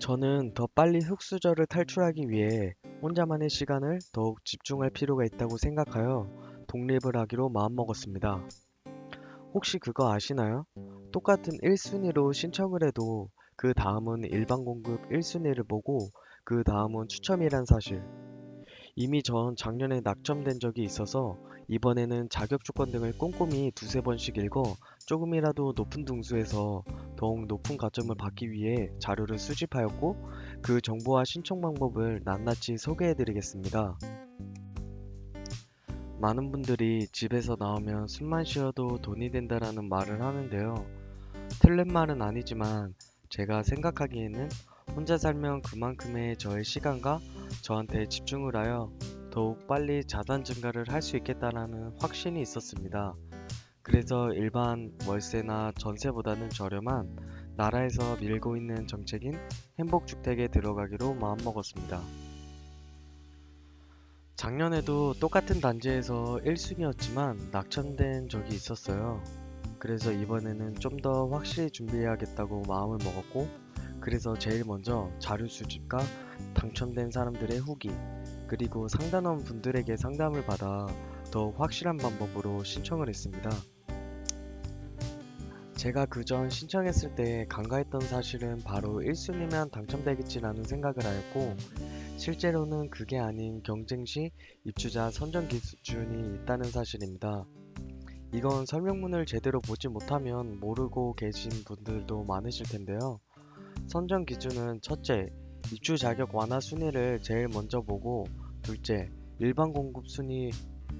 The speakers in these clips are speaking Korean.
저는 더 빨리 흙수저를 탈출하기 위해 혼자만의 시간을 더욱 집중할 필요가 있다고 생각하여 독립을 하기로 마음먹었습니다. 혹시 그거 아시나요? 똑같은 1순위로 신청을 해도 그 다음은 일반 공급 1순위를 보고 그 다음은 추첨이란 사실. 이미 전 작년에 낙첨된 적이 있어서 이번에는 자격 조건 등을 꼼꼼히 두세 번씩 읽어 조금이라도 높은 등수에서 더욱 높은 가점을 받기 위해 자료를 수집하였고 그 정보와 신청 방법을 낱낱이 소개해 드리겠습니다. 많은 분들이 집에서 나오면 숨만 쉬어도 돈이 된다라는 말을 하는데요. 틀린 말은 아니지만 제가 생각하기에는 혼자 살면 그만큼의 저의 시간과 저한테 집중을 하여 더욱 빨리 자산 증가를 할 수 있겠다라는 확신이 있었습니다. 그래서 일반 월세나 전세보다는 저렴한 나라에서 밀고 있는 정책인 행복주택에 들어가기로 마음먹었습니다. 작년에도 똑같은 단지에서 1순위였지만 낙첨된 적이 있었어요. 그래서 이번에는 좀 더 확실히 준비해야겠다고 마음을 먹었고, 그래서 제일 먼저 자료 수집과 당첨된 사람들의 후기, 그리고 상담원 분들에게 상담을 받아 더 확실한 방법으로 신청을 했습니다. 제가 그전 신청했을 때 간과했던 사실은 바로 1순위면 당첨되겠지라는 생각을 하였고, 실제로는 그게 아닌 경쟁 시 입주자 선정 기준이 있다는 사실입니다. 이건 설명문을 제대로 보지 못하면 모르고 계신 분들도 많으실 텐데요. 선정 기준은 첫째, 입주 자격 완화 순위를 제일 먼저 보고, 둘째, 일반 공급 순위,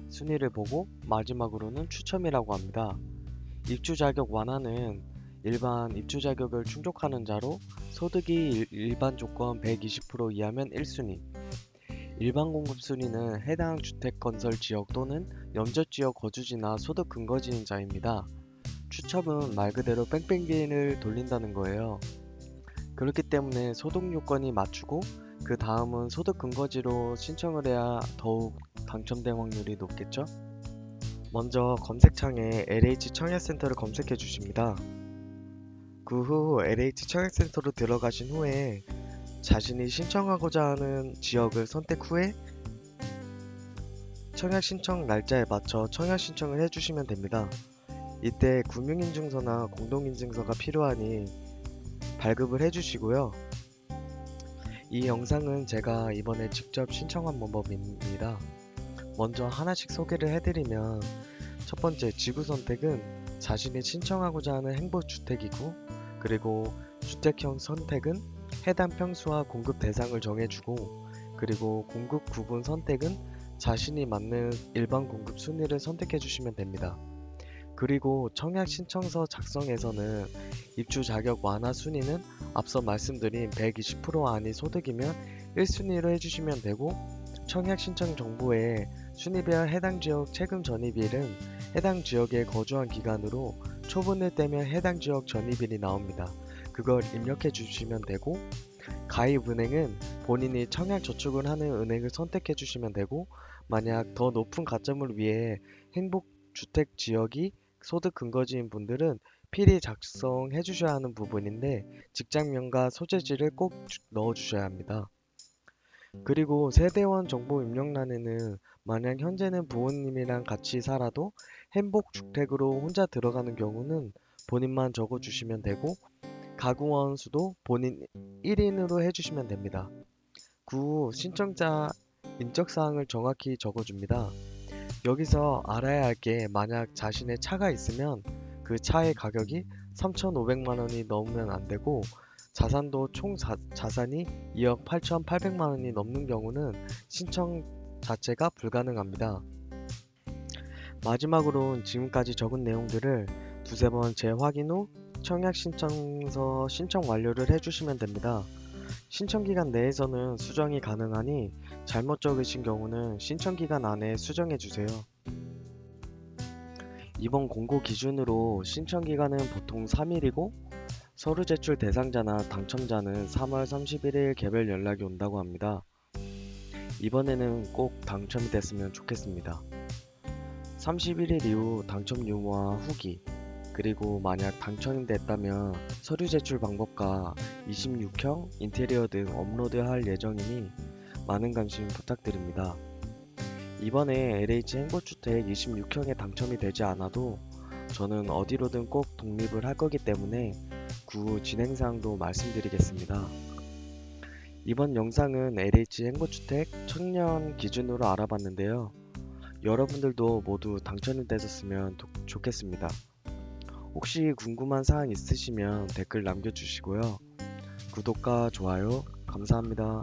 순위를 보고, 마지막으로는 추첨이라고 합니다. 입주 자격 완화는 일반 입주 자격을 충족하는 자로 소득이 일- 일반 조건 120% 이하면 1순위, 일반 공급 순위는 해당 주택 건설 지역 또는 염저 지역 거주지나 소득 근거지인 자입니다. 추첨은 말 그대로 뺑뺑이를 돌린다는 거예요. 그렇기 때문에 소득 요건이 맞추고 그 다음은 소득 근거지로 신청을 해야 더욱 당첨될 확률이 높겠죠? 먼저 검색창에 LH 청약센터를 검색해 주십니다. 그 후 LH 청약센터로 들어가신 후에 자신이 신청하고자 하는 지역을 선택 후에 청약 신청 날짜에 맞춰 청약 신청을 해주시면 됩니다. 이때 금융인증서나 공동인증서가 필요하니 발급을 해주시고요. 이 영상은 제가 이번에 직접 신청한 방법입니다. 먼저 하나씩 소개를 해드리면 첫 번째 지구 선택은 자신이 신청하고자 하는 행복주택이고 그리고 주택형 선택은 해당 평수와 공급 대상을 정해주고 그리고 공급 구분 선택은 자신이 맞는 일반 공급 순위를 선택해 주시면 됩니다. 그리고 청약 신청서 작성에서는 입주 자격 완화 순위는 앞서 말씀드린 120% 안이 소득이면 1순위로 해주시면 되고 청약 신청 정보에 순위별 해당 지역 세금 전입일은 해당 지역에 거주한 기간으로 초분을 떼면 해당 지역 전입일이 나옵니다. 그걸 입력해 주시면 되고 가입 은행은 본인이 청약 저축을 하는 은행을 선택해 주시면 되고 만약 더 높은 가점을 위해 행복 주택 지역이 소득 근거지인 분들은 필히 작성해 주셔야 하는 부분인데 직장명과 소재지를 꼭 넣어 주셔야 합니다. 그리고 세대원 정보 입력란에는 만약 현재는 부모님이랑 같이 살아도 행복주택으로 혼자 들어가는 경우는 본인만 적어 주시면 되고 가구원 수도 본인 1인으로 해주시면 됩니다. 그 후 신청자 인적사항을 정확히 적어줍니다. 여기서 알아야 할 게 만약 자신의 차가 있으면 그 차의 가격이 3,500만 원이 넘으면 안 되고 자산도 총 자, 자산이 2억 8,800만 원이 넘는 경우는 신청 자체가 불가능합니다. 마지막으로 지금까지 적은 내용들을 두세 번 재확인 후 청약 신청서 신청 완료를 해주시면 됩니다. 신청 기간 내에서는 수정이 가능하니 잘못 적으신 경우는 신청 기간 안에 수정해 주세요. 이번 공고 기준으로 신청 기간은 보통 3일이고 서류 제출 대상자나 당첨자는 3월 31일 개별 연락이 온다고 합니다. 이번에는 꼭 당첨이 됐으면 좋겠습니다. 31일 이후 당첨 유무와 후기, 그리고 만약 당첨됐다면 서류 제출 방법과 26형 인테리어 등 업로드할 예정이니 많은 관심 부탁드립니다. 이번에 LH 행보주택 26형에 당첨이 되지 않아도 저는 어디로든 꼭 독립을 할 거기 때문에 구 진행사항도 말씀드리겠습니다. 이번 영상은 LH 행보주택 청년 기준으로 알아봤는데요. 여러분들도 모두 당첨이 되셨으면 도- 좋겠습니다. 혹시 궁금한 사항 있으시면 댓글 남겨주시고요. 구독과 좋아요 감사합니다.